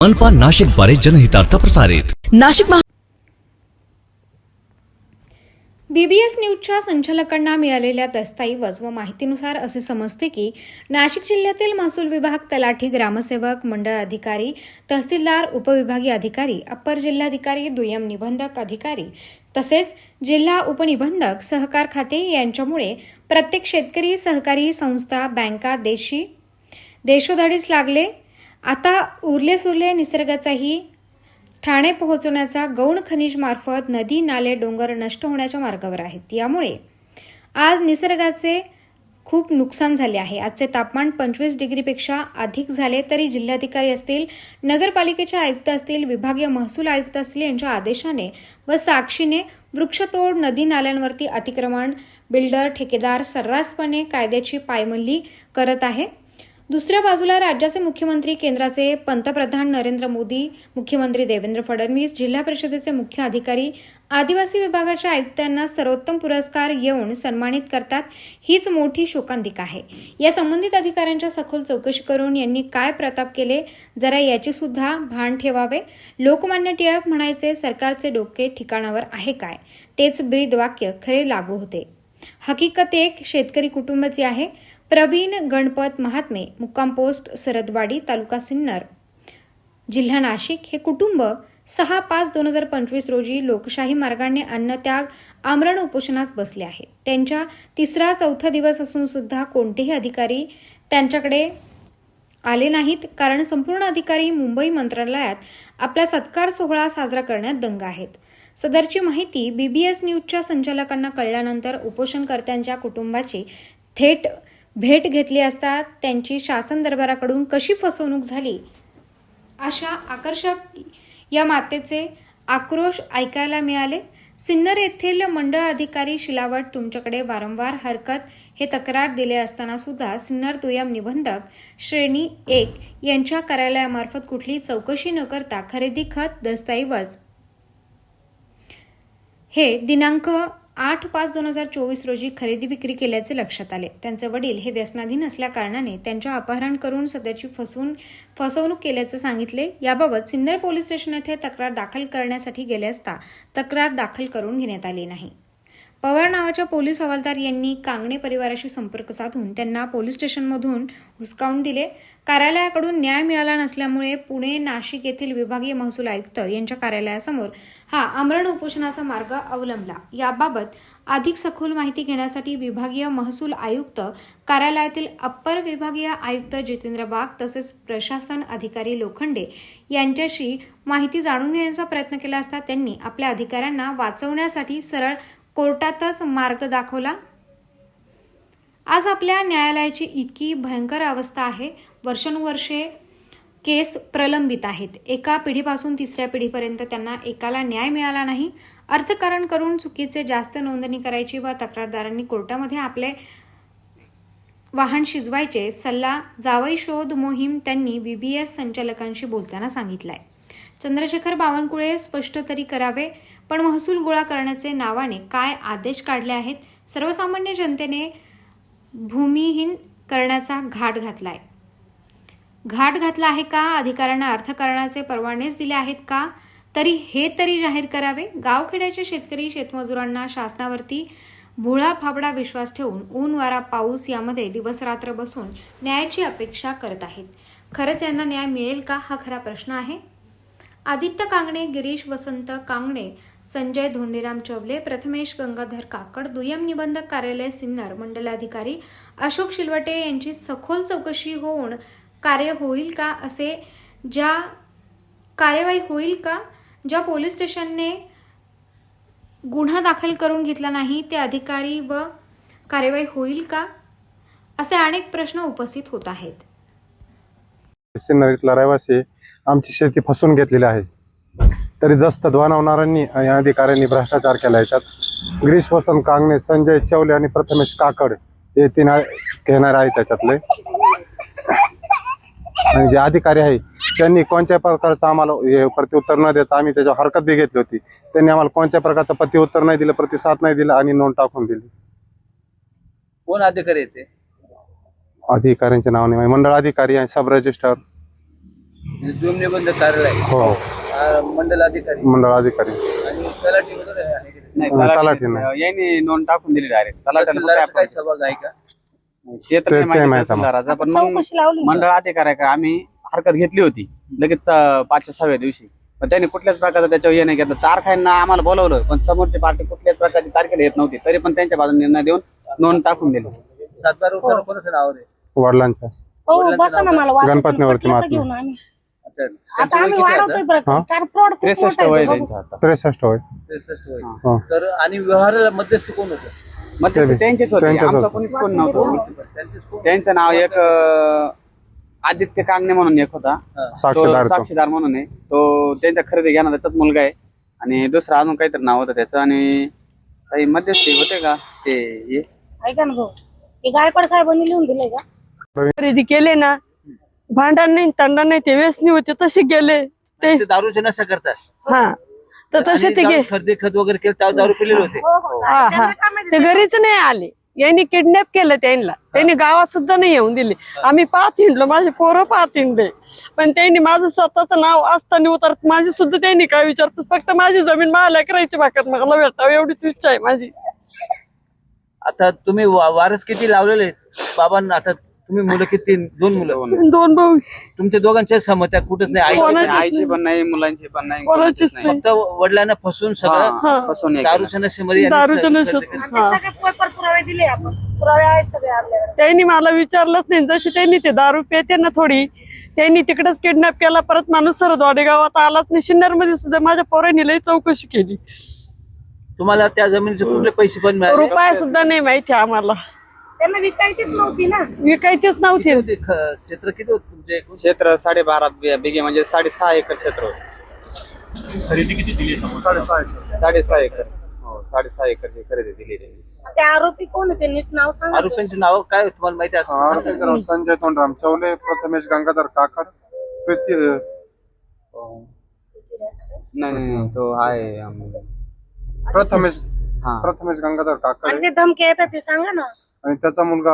मनपा नाशिकद्वारे जनहितार्थ प्रसारित. नाशिक महा बीबीएस न्यूजच्या संचालकांना मिळालेल्या दस्तऐवज व माहितीनुसार असे समजते की नाशिक जिल्ह्यातील महसूल विभाग तलाठी ग्रामसेवक मंडळ अधिकारी तहसीलदार उपविभागीय अधिकारी अप्पर जिल्हाधिकारी दुय्यम निबंधक अधिकारी तसेच जिल्हा उपनिबंधक सहकार खाते यांच्यामुळे प्रत्येक शेतकरी सहकारी संस्था बँका देशी देशोधडीस लागले. आता उरले सुरले निसर्गाचाही ठाणे पोहोचवण्याचा गौण खनिज मार्फत नदी नाले डोंगर नष्ट होण्याच्या मार्गावर आहेत. यामुळे आज निसर्गाचे खूप नुकसान झाले आहे. आजचे तापमान पंचवीस डिग्रीपेक्षा अधिक झाले तरी जिल्हाधिकारी असतील नगरपालिकेचे आयुक्त असतील विभागीय महसूल आयुक्त असतील यांच्या आदेशाने व साक्षीने वृक्षतोड नदी नाल्यांवरती अतिक्रमण बिल्डर ठेकेदार सर्रासपणे कायद्याची पायमल्ली करत आहे. दुसऱ्या बाजूला राज्याचे मुख्यमंत्री केंद्राचे पंतप्रधान नरेंद्र मोदी मुख्यमंत्री देवेंद्र फडणवीस जिल्हा परिषदेचे मुख्य अधिकारी आदिवासी विभागाच्या आयुक्तांना सर्वोत्तम पुरस्कार येऊन सन्मानित करतात हीच मोठी शोकांतिका आहे. या संबंधित अधिकाऱ्यांच्या सखोल चौकशी करून यांनी काय प्रताप केले जरा याची सुद्धा भान ठेवावे. लोकमान्य टिळक म्हणायचे सरकारचे डोके ठिकाणावर आहे काय? तेच ब्रीद वाक्य खरे लागू होते. हकीकत एक शेतकरी कुटुंबाची आहे. प्रवीण गणपत महात्मे मुक्काम पोस्ट सरदवाडी तालुका सिन्नर. जिल्हा नाशिक हे कुटुंब सहा पाच दोन हजार पंचवीस रोजी लोकशाही मार्गाने अन्नत्याग आमरण उपोषणास बसले आहे. त्यांच्या तिसरा चौथा दिवस असून सुद्धा कोणतेही अधिकारी त्यांच्याकडे आले नाहीत कारण संपूर्ण अधिकारी मुंबई मंत्रालयात आपला सत्कार सोहळा साजरा करण्यात दंग आहेत. सदरची माहिती बीबीएस न्यूजच्या संचालकांना कळल्यानंतर उपोषणकर्त्यांच्या कुटुंबाची थेट भेट घेतली असता त्यांची शासन दरबाराकडून कशी फसवणूक झाली? अशा आकर्षक या मातेचे आक्रोश ऐकायला मिळाले. सिन्नर येथील मंडळ अधिकारी शिलावट तुमच्याकडे वारंवार हरकत हे तक्रार दिले असताना सुद्धा सिन्नर दुय्यम निबंधक श्रेणी एक यांच्या कार्यालयामार्फत कुठली चौकशी न करता खरेदी खत दस्तऐवज हे दिनांक आठ पाच दोन हजार चोवीस रोजी खरेदी विक्री केल्याचे लक्षात आले. त्यांचे वडील हे व्यसनाधीन असल्याकारणाने त्यांच्या अपहरण करून सध्याची फसवून फसवणूक केल्याचे सांगितले. याबाबत सिन्नर पोलीस स्टेशन येथे तक्रार दाखल करण्यासाठी गेले असता तक्रार दाखल करून घेण्यात आली नाही. पवार नावाच्या पोलीस हवालदार यांनी कांगणे परिवाराशी संपर्क साधून त्यांना पोलीस स्टेशनमधून हुसकावून दिले. कार्यालयाकडून न्याय मिळाला नसल्यामुळे पुणे नाशिक येथील विभागीय महसूल आयुक्त यांच्या कार्यालयासमोर हा आमरण उपोषणाचा मार्ग अवलंबला. याबाबत अधिक सखोल माहिती घेण्यासाठी विभागीय महसूल आयुक्त कार्यालयातील अप्पर विभागीय आयुक्त जितेंद्र बाग तसेच प्रशासन अधिकारी लोखंडे यांच्याशी माहिती जाणून घेण्याचा प्रयत्न केला असता त्यांनी आपल्या अधिकाऱ्यांना वाचवण्यासाठी सरळ कोर्टातच मार्ग दाखवला. आज आपल्या न्यायालयाची इतकी भयंकर अवस्था आहे. वर्षानुवर्षे केस प्रलंबित आहेत. एका पिढीपासून तिसऱ्या पिढीपर्यंत त्यांना एकाला न्याय मिळाला नाही. अर्थकारण करून चुकीचे जास्त नोंदणी करायची व तक्रारदारांनी कोर्टामध्ये आपले वाहन शिजवायचे सल्ला जावई शोध मोहीम त्यांनी बीबीएस संचालकांशी बोलताना सांगितलाय. चंद्रशेखर बावनकुळे स्पष्ट तरी करावे पण महसूल गोळा करण्याचे नावाने काय आदेश काढले आहेत? सर्वसामान्य जनतेने भूमिहीन करण्याचा घाट घातलाय. घाट घातला आहे का? अधिकाऱ्यांना अर्थकारणाचे परवानेच दिले आहेत का? तरी हे तरी जाहीर करावे. गावखेड्याचे शेतकरी शेतमजुरांना शासनावरती भोळा फाबडा विश्वास ठेवून ऊन वारा पाऊस यामध्ये दिवसरात्र बसून न्यायाची अपेक्षा करत आहेत. खरंच यांना न्याय मिळेल का? हा खरा प्रश्न आहे. आदित्य कांगणे गिरीश वसंत कांगणे संजय धोंडीराम चवले प्रथमेश गंगाधर काकड दुय्यम निबंधक कार्यालय सिन्नर मंडलाधिकारी अशोक शिलवटे यांची सखोल चौकशी होऊन कार्य होईल का असे ज्या कार्यवाही होईल का ज्या पोलीस स्टेशनने गुन्हा दाखल करून घेतला नाही ते अधिकारी व कार्यवाही होईल का असे अनेक प्रश्न उपस्थित होत आहेत. सिन्नरीतला रहिवासी आमची शेती फसवून घेतलेली आहे. तरी दस्त बनवणाऱ्यांनी आणि अधिकाऱ्यांनी भ्रष्टाचार केला याच्यात. गिरीश वसंत कांगणे संजय चवले आणि प्रथमेश काकड हे तीन आहे- घेणार आहे त्याच्यातले. आणि जे अधिकारी आहे त्यांनी कोणत्या प्रकारचं आम्हाला हे प्रत्युत्तर न देता आम्ही त्याच्यावर हरकत बी घेतली होती. त्यांनी आम्हाला कोणत्या प्रकारचं प्रत्युत्तर नाही दिलं प्रतिसाद नाही दिला आणि नोंद टाकून दिली. कोण अधिकारी येते अधिकाऱ्यांचे नाव नाही माहिती. मंडळ अधिकारी आणि सब रजिस्टर म्हणजे दोन निबंध कार्यालय. हो. मंडल अधिकारी मंडळ अधिकारी आणि तलाठी वगैरे आहे की? नाही? नाही, तलाठी नाही. यांनी नोंद टाकून दिली डायरेक्ट तहसीलदाराचा काय सहभाग आहे का? ते तर ते- नाही ते माहिती माहीत आहे. मला. तहसीलदाराचा, पण मग मंडळ अधिकारी आहे का? आम्ही हरकत घेतली होती. लगेच अं, पाचच्या सहाव्या दिवशी. पण त्यांनी कुठल्याच प्रकारचा त्याच्यावर हे नाही घेतलं. तारखांना आम्हाला बोलवलं पण समोरची पार्टी कुठल्याच प्रकारची तारखेला येत नव्हती. तरी पण त्यांच्या बाजूने निर्णय देऊन नोंद टाकून दिली. सातबार उतारा कोणाचं नाव आहे वडिलांच्या हो बसा ना मला वाचायचं गणपतीवरती पटलं तर महात्मा. घेऊन आम्ही अच्छा आता त्यांचं वय आम्ही किती आहे वाढवतोय आता? बरं हा? का? कारण फ्रॉड खूप त्रेसष्ट मोठा वय आहे आहे बघू. त्यांचं आता त्रेसष्ट होय वय हा. तर आणि व्यवहाराला मध्यस्थ कोण होतं मग ते ते- त्यांचेच होते त्यांचेच आमचं होते. कोणीच कोण नव्हतं त्यांचेच कोण? त्यांचं नाव एक अं, आदित्य कांगणे म्हणून एक होता हा. तो साक्षीदार तो. साक्षीदार म्हणून आहे तो त्यांच्या खरेदी घेणार त्याचाच मुलगा आहे आणि दुसरा अजून काहीतरी नाव होतं त्याचं आणि काही मध्यस्थी होते का ते हे ऐका ना भाऊ हे गायकवाड साहेबांनी लिहून दिलंय का खरेदी केले ना भांडण नाही तंडा नाही ते व्यसनी होते तसे गेले. ते ते दारूचे नशा करतात. हा. तर तसे ते गे दारू खरेदी खत वगैरे केलं त्यावर दारू पिलेले होते. हा हा ते घरीच नाही आले. यांनी किडनॅप केलं त्यांना. त्यांनी गावात सुद्धा नाही येऊन दिले. आम्ही पाहत हिंडलो माझे पोरं पाहत हिंडले. पण त्यांनी माझं स्वतःच नाव असताना उतरत. माझी सुद्धा त्यांनी काय विचारपूस फक्त माझी जमीन मला करायची भाकत. मला भेटावं एवढीच इच्छा आहे माझी. आता तुम्ही वा- वारस किती लावलेले आहेत? बाबांना आता तुम्ही मुलं किती? दोन मुलं. दोन. भाऊ. तुमच्या दोघांच्या सहमत्या कुठेच नाही आई कोणाचीच आईची पण नाही मुलांची पण नाही कोणाचीच कोणाचीच नाही. फक्त वडिलांना फसून सगळं हा. फसवून केलं. दारूच्या नशेमध्ये यांनी दारूच्या स- नशेत. खरेदी केली. आणि ते सगळे पेपर पुरावे दिले आपण. पुरावे आहेत सगळे आपल्याकडे. त्यांनी मला विचारलंच नाही. जशी त्यांनी ते दारू पेते ना थोडी त्यांनी तिकडेच किडनॅप केला. परत माणूस सरदवाडे गावात आलाच नाही. शिन्नरमध्ये सुद्धा माझ्या पोरांनी लई चौकशी केली. तुम्हाला त्या जमिनीचे कुठले पैसे पण मिळाले? रुपया सुद्धा नाही माहिती आम्हाला. त्यांना विकायचीच नव्हती ना. विकायचीच नव्हती. होते ख- क्षेत्र किती होत तुमचे एकूण? क्षेत्र साडेबारा बि- बिघे म्हणजे साडेसहा एकर क्षेत्र होतं. साडेसहा एकर. हो साडेसहा एकरची खरेदी दिली त्यांनी ते आरोपी कोण आहे नीट नाव सांगा आरोपींचे नाव काय होते? तुम्हाला माहिती संजय तोंडराम चौले प्रथमेश गंगाधर काकड प्रीती नाही नाही नाही, तो आहे अं, प्रथमेश हा. प्रथमेश गंगाधर काकड आणि. ते धमकी येतात ते सांगा ना. आणि त्याचा मुलगा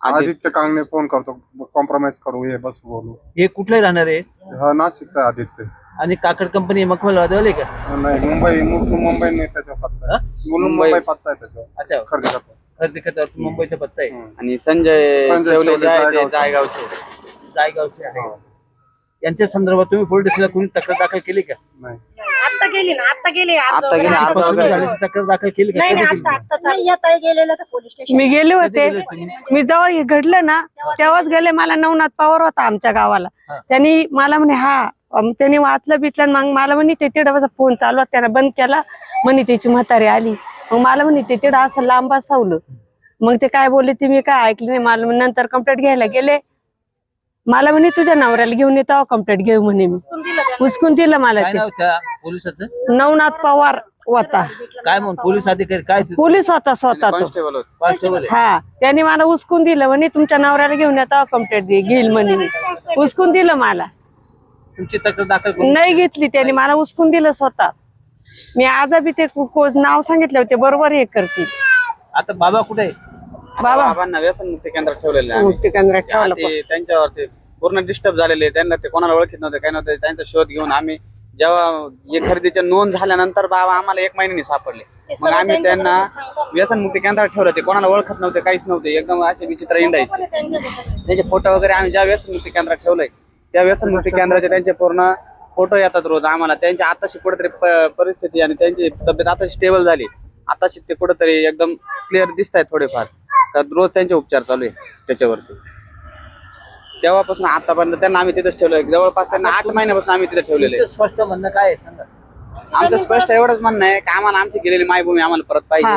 आदित्य. आदित्य कांगणे फोन करतो. कॉम्प्रोमाइज करू ये बस बोलू. हे कुठले राहणार आहे हा नाशिकचा आदित्य. आणि काकड कंपनी मखमल वादवले का? नाही मुंबई मुंबई नाही त्याचा पत्ता हा? आहे. मुंबई. पत्ता आहे त्याचा अच्छा. खरेदी करतो खरेदी खतावर मुंबईचा पत्ता आहे. आणि संजय संजय चेवले जे आहे ते चेवले, जायगावचे. जायगावचे आहे. यांच्या संदर्भात तुम्ही पोलीस स्टेशनला कोणी तक्रार दाखल केली का? नाही. आता गेली ना आता गेली आज. आता गेली, आता वगैरे. फसवणूक वगैरे. झाल्याची तक्रार दाखल केली का? नाही कधी नाही केली? आता आता नाही गेलेलं तर पोलीस स्टेशन. मी गेले होते. गेले? मी जेव्हा हे घडलं ना तेव्हाच गेले. मला नवनाथ पवार होता आमच्या गावाला. हा. त्यांनी मला म्हणे हा अम, त्यांनी वाचलं बिचलं आणि मग मला म्हणे ते तिडं फोन चालू होता. त्यानं बंद केला. म्हणे त्याची म्हातारी आली. मग मला म्हणे ते तिडं असं लांब सावलं मग ते काय बोलले ते मी काय ऐकले नाही? मला मग नंतर कंप्लेंट घ्यायला गेले. मला म्हणे तुझ्या नवऱ्याला घेऊन येतो कंप्लेंट घेऊ म्हणे मी. उचकून दिलं मला काय ते. नाव त्या पोलिसाचं? नवनाथ पवार होता. काय म्हणून पोलीस अधिकारी काय ते? पोलीस होता स्वतः तो. कॉन्स्टेबल होते. कॉन्स्टेबल आहे. हा त्याने मला उचकून दिलं म्हणे तुमच्या नवऱ्याला घेऊन येतो कंप्लेंट घेईल म्हणे मी. उचकून दिलं मला. तुमची तक्रार दाखल करून नाही घेतली त्याने मला उचकून दिलं स्वतः. मी आज बी ते को- को- नाव सांगितलं होते बरोबर हे करतील. आता बाबा कुठे आहे? बाबा. बाबांना व्यसनमुक्ती केंद्रात ठेवलेले आहे आम्ही. मुक्ती केंद्रात ते ठेवलं ते त्यांच्यावर ते पूर्ण डिस्टर्ब झालेले त्यांना ते कोणाला ओळखीत नव्हते काय नव्हते. त्यांचा शोध घेऊन आम्ही जेव्हा हे खरेदीच्या नोंद झाल्यानंतर बाबा आम्हाला एक महिन्याने सापडले. मग आम्ही त्यांना व्यसनमुक्ती केंद्रात ठेवलं. ते कोणाला ओळखत नव्हते काहीच नव्हते. एकदम असे विचित्र इंडायचे त्यांचे फोटो वगैरे आम्ही ज्या व्यसनमुक्ती केंद्रात ठेवलंय त्या व्यसनमुक्ती केंद्राचे त्यांचे पूर्ण फोटो येतात रोज आम्हाला. त्यांची आताशी कुठेतरी परिस्थिती आणि त्यांची तब्येत आताशी स्टेबल झाली. आताशी ते कुठेतरी एकदम क्लिअर दिसत आहेत थोडेफार. तर रोज त्यांचे उपचार चालू आहे त्याच्यावरती. तेव्हापासून आतापर्यंत त्यांना आम्ही तिथेच ठेवलंय. जवळपास त्यांना आठ महिन्यापासून आम्ही तिथे ठेवलेले. तुमचं स्पष्ट म्हणणं काय आहे? सांगा. आमचं स्पष्ट एवढंच म्हणणं आहे की आम्हाला आमची गेलेली मायभूमी आम्हाला परत पाहिजे.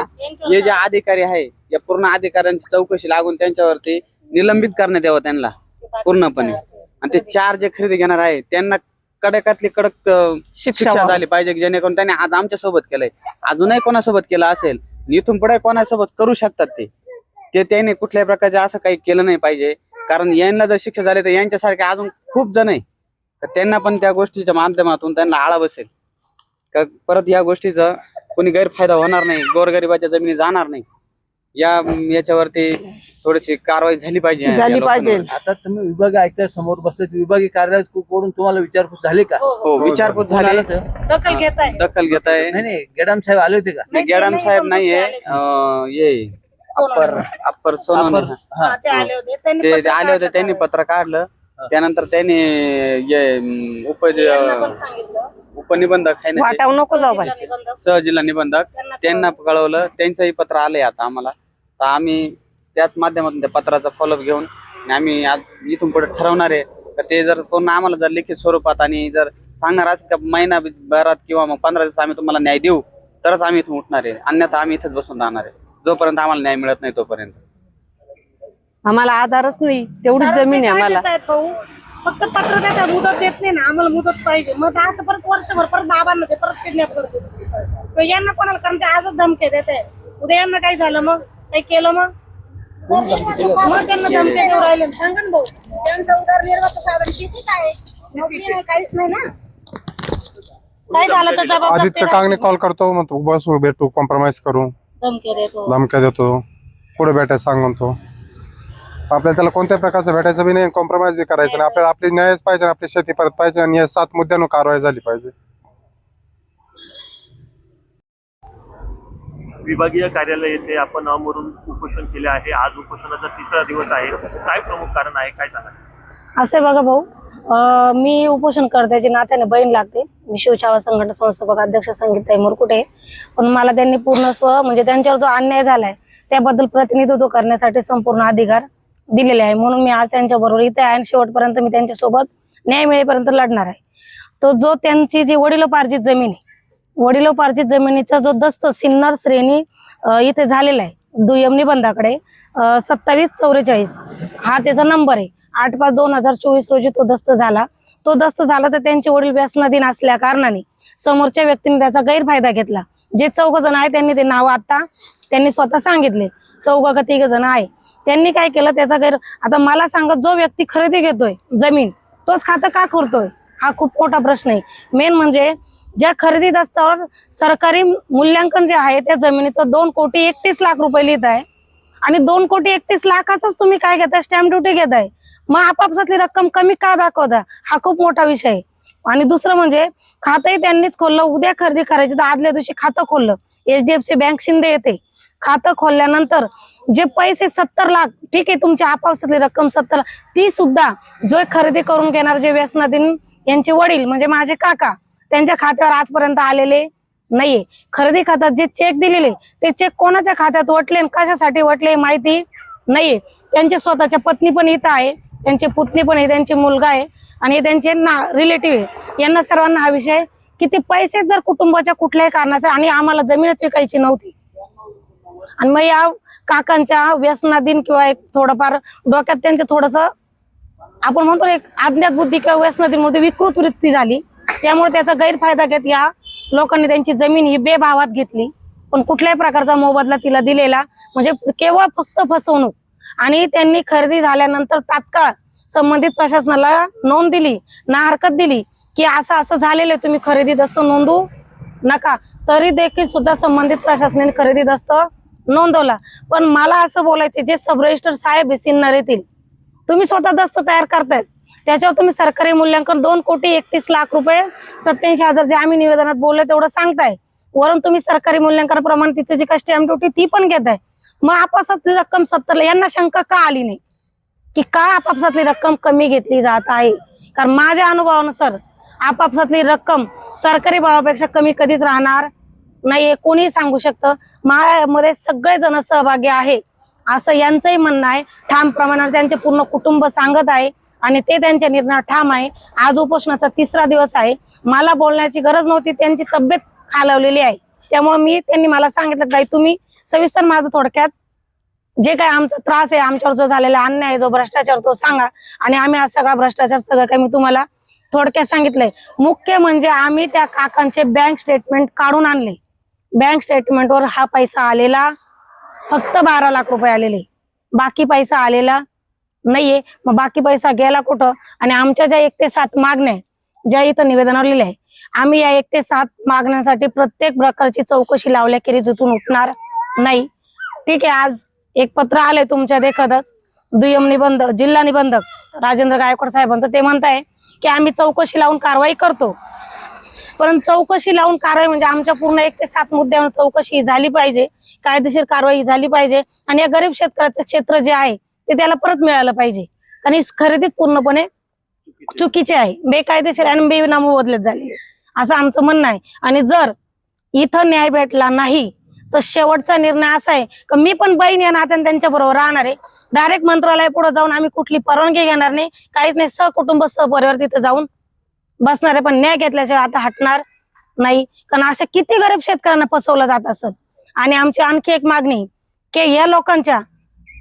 हे. जे अधिकारी आहे या पूर्ण अधिकाऱ्यांची चौकशी लागून त्यांच्यावरती निलंबित करण्यात यावं त्यांना पूर्णपणे. आणि ते चार जे खरेदी घेणार आहे त्यांना कडकातली कडक अं, शिक्षा शिक्षा व्हावी. झाली पाहिजे की जेणेकरून त्यांनी आज आमच्यासोबत केलंय. अजूनही कोणासोबत केलं असेल इथून पुढे कोणासोबत करू शकतात ते. ते त्यांनी कुठल्याही प्रकारचे असं काही केलं नाही पाहिजे. कारण यांना जर शिक्षा झाली तर यांच्यासारखे अजून खूप जण आहे. तर त्यांना पण त्या गोष्टीच्या माध्यमातून त्यांना आळा बसेल. का परत या गोष्टीचा कोणी गैरफायदा होणार नाही गोरगरिबाच्या जमिनी जाणार नाही. या याच्यावरती थोडीशी कारवाई झाली पाहिजे या झाली. पाहिजे. आता तुम्ही विभाग ऐकता समोर बसले विभागीय कार्यालयाकडून तुम्हाला विचारपूस झाली का? हो विचारपूस झाली? दखल घेत आहे दखल घेत आहे नाही नाही गेडाम साहेब आले होते का? गेडाम साहेब नाहीये. Upper upper Sonawane. हा. ते आले होते. त्यांनी ते पत्र ते आले होते काढलं. त्यांनी पत्र काढलं. त्यानंतर त्यांनी अं, उप त्यांना पण सांगितलं. उपनिबंधक आहे ना ते, वाटावं नको जाऊ बाई निबंधक. सहजिल्हा निबंधक. त्यांना त्यांना कळवलं. त्यांचंही पत्र आलंय आता आम्हाला. तर आम्ही त्याच माध्यमातून त्या पत्राचा फॉलोअप घेऊन आणि आम्ही आज इथून पुढे ठरवणार आहे. का ते जर कोण आम्हाला जर लिखित स्वरूपात आणि जर सांगणार असेल का महिना भरात किंवा मग पंधरा दिवस आम्ही तुम्हाला न्याय देऊ. तरच आम्ही इथून उठणार आहे. अन्यथा आम्ही इथेच बसून राहणार आहे. जोपर्यंत आम्हाला न्याय मिळत नाही तोपर्यंत. आम्हाला आधारच नाही तेवढीच जमीन ते आहे आम्हाला. भाऊ. फक्त पत्र देतात मुदत देत नाही ना आम्हाला मुदत पाहिजे. मग ते असं परत वर्षभर परत बाबांना ते परत किडनॅप करते. तर यांना कोणाला कारण ते आजच धमके देत आहे उद्या यांना काय झालं मग? काही केलं मग? मग त्यांना धमके देऊ राहिले. सांगा ना भाऊ त्यांचा उदरनिर्वाह साधन शेती काय नोकरी नाही काहीच नाही ना. काय झालं तर जबाबदार आदित्य ते कांगणे कॉल करतो म्हणतो बसू भेटू कॉम्प्रोमाइज करू. देतो. धमक्या देतो. पुढे भेटायचं सांगून तो आपल्याला त्याला कोणत्या प्रकारचं भेटायचं बी नाही कॉम्प्रोमाइज बी करायचं नाही. आपल्याला आपली न्यायच पाहिजे आपली शेती परत पाहिजे आणि या सात मुद्द्यांवर कारवाई झाली पाहिजे. विभागीय कार्यालय येथे आपण अमरून उपोषण केले आहे. आज उपोषणाचा तिसरा दिवस आहे. काय प्रमुख कारण आहे? काय सांगा असे बघा भाऊ मी उपोषण करण्याची नात्याने बहीण लागते. मी शिवछावा संघटना संस्थापक अध्यक्ष संगीताई मुरकुटे. पण मला त्यांनी पूर्ण स्व म्हणजे त्यांच्यावर जो अन्याय झालाय त्याबद्दल प्रतिनिधित्व करण्यासाठी संपूर्ण अधिकार दिलेले आहे. म्हणून मी आज त्यांच्या बरोबर इथे आहे आणि शेवटपर्यंत मी त्यांच्यासोबत न्याय मिळेपर्यंत लढणार आहे. तो जो त्यांची जी वडिलोपार्जित जमीन आहे वडिलोपार्जित जमिनीचा जो दस्त सिन्नर श्रेणी इथे झालेला आहे दुय्यम निबंधाकडे सत्तावीस चौवेचाळीस हा त्याचा नंबर आहे. आठ पाच दोन हजार चोवीस रोजी तो दस्त झाला. तो दस्त झाला तर त्यांचे वडील व्यसनाधीन असल्या कारणाने समोरच्या व्यक्तीने त्याचा गैरफायदा घेतला. जे चौघ जण आहे त्यांनी ते नाव आता त्यांनी स्वतः सांगितले. चौघ का तिघ जण आहे. त्यांनी काय केलं? त्याचा गैर आता मला सांगा जो व्यक्ती खरेदी घेतोय जमीन तोच खातं का करतोय हा खूप मोठा प्रश्न आहे. मेन म्हणजे ज्या खरेदी दस्तावर सरकारी मूल्यांकन जे आहे त्या जमिनीचं दोन कोटी एकतीस लाख रुपये लिहित आहे. आणि दोन कोटी एकतीस लाखाचाच तुम्ही काय घेताय? स्टॅम्प ड्युटी घेताय. मग आपापसातली रक्कम कमी का दाखवता? हा खूप मोठा विषय. आहे आणि दुसरं म्हणजे खातंही त्यांनीच खोललं. उद्या खरेदी करायची तर आदल्या दिवशी खातं खोललं. H D F C bank Shinde येते. खातं खोलल्यानंतर जे पैसे सत्तर लाख ठीक आहे तुमच्या आपापसातली रक्कम सत्तर लाख ती सुद्धा जो खरेदी करून घेणार जे व्यसनाधीन यांचे वडील म्हणजे माझे काका त्यांच्या खात्यावर आजपर्यंत आलेले नाहीये. खरेदी खात्यात जे चेक दिलेले ते चेक कोणाच्या खात्यात वटले आणि कशासाठी वटले हे माहिती नाहीये. त्यांचे स्वतःच्या पत्नी पण इथं आहे त्यांची पुतणी पण आहे त्यांचे मुलगा आहे आणि त्यांचे ना रिलेटिव्ह आहे. यांना सर्वांना हा विषय की ते पैसे जर कुटुंबाच्या कुठल्याही कारणाचे आणि आम्हाला जमीनच विकायची नव्हती. आणि मग या काकांच्या व्यसनाधीन किंवा एक थोडंफार डोक्यात त्यांचं थोडस आपण म्हणतो एक अज्ञात बुद्धी किंवा व्यसनाधीनमध्ये विकृत वृत्ती झाली. त्यामुळे त्याचा गैरफायदा घेत या लोकांनी त्यांची जमीन ही बेभावात घेतली. पण कुठल्याही प्रकारचा मोबदला तिला दिलेला म्हणजे केवळ फक्त फसवणूक. आणि त्यांनी खरेदी झाल्यानंतर तात्काळ संबंधित प्रशासनाला नोंद दिली ना हरकत दिली की असं असं झालेलं तुम्ही खरेदी दस्त नोंदवू नका. तरी देखील सुद्धा संबंधित प्रशासनाने खरेदी दस्त नोंदवला. पण मला असं बोलायचे जे सब रजिस्टर साहेब सिन्नर येतील तुम्ही स्वतः दस्त तयार करतायत त्याच्यावर तुम्ही सरकारी मूल्यांकन दोन कोटी एकतीस लाख रुपये सत्याऐंशी हजार जे आम्ही निवेदनात बोलले तेवढं सांगताय. वरून तुम्ही सरकारी मूल्यांकनाप्रमाणे तिचं जी का स्टॅम्प ड्युटी ती पण घेताय. मग आपापसातली रक्कम सत्तरला यांना शंका का आली नाही? की का आपापसातली रक्कम कमी घेतली जात आहे? कारण माझ्या अनुभवानुसार आपापसातली रक्कम सरकारी भावापेक्षा कमी कधीच राहणार नाही हे सांगू शकतं. माझ्यामध्ये सगळे जण सहभागी आहे असं यांचंही म्हणणं आहे. ठाम प्रमाणात त्यांचे पूर्ण कुटुंब सांगत आहे. आणि ते त्यांच्या निर्णय ठाम आहे. आज उपोषणाचा तिसरा दिवस आहे. मला बोलण्याची गरज नव्हती त्यांची तब्येत खालवलेली आहे. त्यामुळे मी त्यांनी मला सांगितलं ताई तुम्ही सविस्तर माझं थोडक्यात जे काय आमचा त्रास आहे आमच्यावर जो झालेला अन्याय आहे जो भ्रष्टाचार तो सांगा. आणि आम्ही हा सगळा भ्रष्टाचार सगळं काही मी तुम्हाला थोडक्यात सांगितलंय. मुख्य म्हणजे आम्ही त्या काकांचे बँक स्टेटमेंट काढून आणले. बँक स्टेटमेंटवर हा पैसा आलेला. फक्त बारा लाख रुपये आलेले. बाकी पैसा आलेला. नाहीये. मग बाकी पैसा गेला कुठं? आणि आमच्या ज्या एक ते सात मागण्या ज्या इथं निवेदनावर लिहिल्या आहे आम्ही या एक ते सात मागण्यांसाठी प्रत्येक प्रकारची चौकशी लावल्याखेरीज इथून उठणार नाही. ठीक आहे आज एक पत्र आलंय तुमच्या देखतच. दुय्यम निबंधक जिल्हा निबंधक राजेंद्र गायकवाड साहेबांचं ते म्हणताय की आम्ही चौकशी लावून कारवाई करतो. पण चौकशी लावून कारवाई म्हणजे आमच्या पूर्ण एक ते सात मुद्द्यावर चौकशी झाली पाहिजे कायदेशीर कारवाई झाली पाहिजे. आणि या गरीब शेतकऱ्याचं क्षेत्र जे आहे ते त्याला परत मिळालं पाहिजे. आणि खरेदीच पूर्णपणे चुकीची आहे. बेकायदेशीर आणि बेनामोबदल्यात झाली. असं आमचं म्हणणं आहे. आणि जर इथं न्याय भेटला नाही तर शेवटचा निर्णय असा आहे की मी पण बहीण या नात्याने त्यांच्या बरोबर राहणार आहे. डायरेक्ट मंत्रालय पुढे जाऊन आम्ही कुठली परवानगी घेणार नाही. काहीच नाही. सहकुटुंब सहपरिवार तिथं जाऊन बसणार आहे. पण न्याय घेतल्याशिवाय आता हटणार नाही. कारण अशा किती गरीब शेतकऱ्यांना फसवलं जात असत. आणि आमची आणखी एक मागणी की या लोकांच्या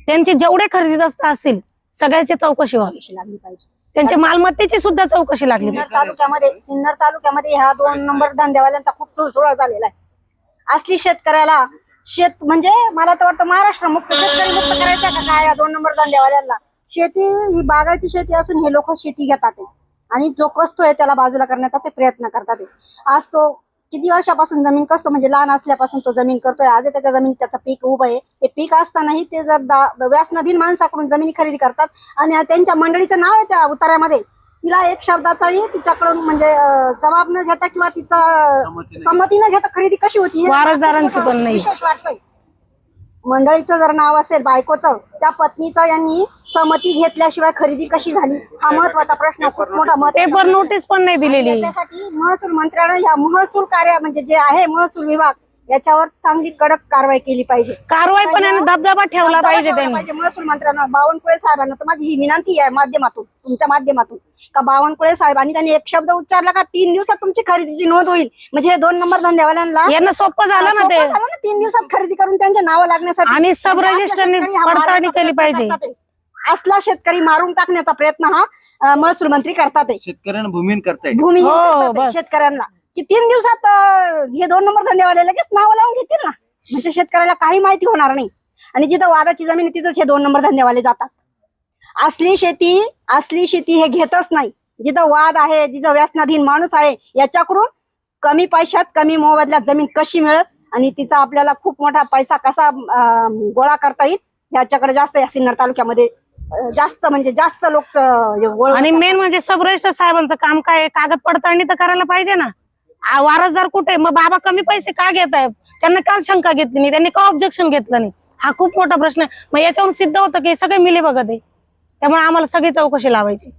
त्यांचे जेवढे खरेदीदस्त असतील सगळ्याची चौकशी व्हावी लागली पाहिजे त्यांच्या मालमत्तेची सुद्धा चौकशी लागली. सिन्नर तालुक्यामध्ये सिन्नर तालुक्यामध्ये ह्या दोन नंबर धंद्यावाल्यांचा खूप सुळसुळा झालेला आहे असली शेतकऱ्याला शेत म्हणजे मला तर वाटतं महाराष्ट्र मुक्त शेतकरी मुक्त करायचा का काय या दोन नंबर धंद्यावाल्यांना शेती ही बागायती शेती असून हे लोक शेती घेतात. आणि जो कसतोय त्याला बाजूला करण्याचा ते प्रयत्न करतात. आज तो किती वर्षापासून जमीन कसतो? म्हणजे लहान असल्यापासून तो जमीन करतोय. आज त्याच्या जमिनीत त्याचं पीक उभं आहे. ते पीक असतानाही ते जर व्यासनधीन माणसाकडून जमिनी खरेदी करतात आणि त्यांच्या मंडळीचं नाव आहे त्या उतार्यामध्ये तिला एक शब्दाचाही तिच्याकडून म्हणजे जबाब न घेता किंवा तिचा संमती न घेता. खरेदी कशी होती हे वारसदारांची पण नाही. विशेष वाटतंय. मंडळीचं जर नाव असेल बायकोचं त्या पत्नीचं यांनी सहमती घेतल्याशिवाय खरेदी कशी झाली? हा महत्त्वाचा प्रश्न खूप मोठा महत्त्वाचा पेपर नोटीस पण नाही दिलेली. याच्यासाठी महसूल मंत्र्यानं या महसूल कार्य म्हणजे जे आहे महसूल विभाग याच्यावर चांगली कडक कारवाई केली पाहिजे. कारवाई पण आणि दबदबा ठेवला पाहिजे ठेवला त्यांनी. पाहिजे. महसूल मंत्र्यांना बावनकुळे साहेबांना तर माझी ही विनंती आहे माध्यमातून तुमच्या माध्यमातून. का बावनकुळे साहेबांनी त्यांनी एक शब्द उच्चारला का तीन दिवसात तुमची खरेदीची नोंद होईल? म्हणजे हे दोन नंबर धंद्यावाल्यांना यांना सोपं झालं ना सोपं ते. झालं ना तीन दिवसात खरेदी करून त्यांचे नावं लागण्यासाठी. आणि सब रजिस्टरनी पडताळणी मारण्याचा केली पाहिजे. असला शेतकरी मारून टाकण्याचा प्रयत्न हा महसूल मंत्री करतात आहे. शेतकऱ्यांना भूमीन करताय भूमिहीन हो, करतात बस. शेतकऱ्यांना. की तीन दिवसात अं, हे दोन नंबर धंदेवाले लगेच नावं लावून घेतील ना? म्हणजे शेतकऱ्याला काही माहिती होणार नाही. आणि जिथं वादाची जमीन आहे तिथंच हे दोन नंबर धंदेवाले जातात. असली शेती असली शेती हे घेतच नाही. जिथं वाद आहे जिथं व्यसनाधीन माणूस आहे याच्याकडून कमी पैशात कमी मोबदल्यात जमीन कशी मिळत आणि तिचा आपल्याला खूप मोठा पैसा कसा अं, गोळा करता येईल याच्याकडे जास्त या सिन्नर तालुक्यामध्ये जास्त म्हणजे जास्त लोक आणि मेन म्हणजे सब रजिस्टर साहेबांचं काम काय आहे? कागद पडताळणी तर करायला पाहिजे ना. आ, वारसदार कुठे? मग बाबा कमी पैसे का घेत आहेत? त्यांना का शंका घेतली नाही? त्यांनी का ऑब्जेक्शन घेतलं नाही? हा खूप मोठा प्रश्न आहे. मग याच्यावरून सिद्ध होतं की सगळे मिले बघत आहे. त्यामुळे आम्हाला सगळी चौकशी लावायची.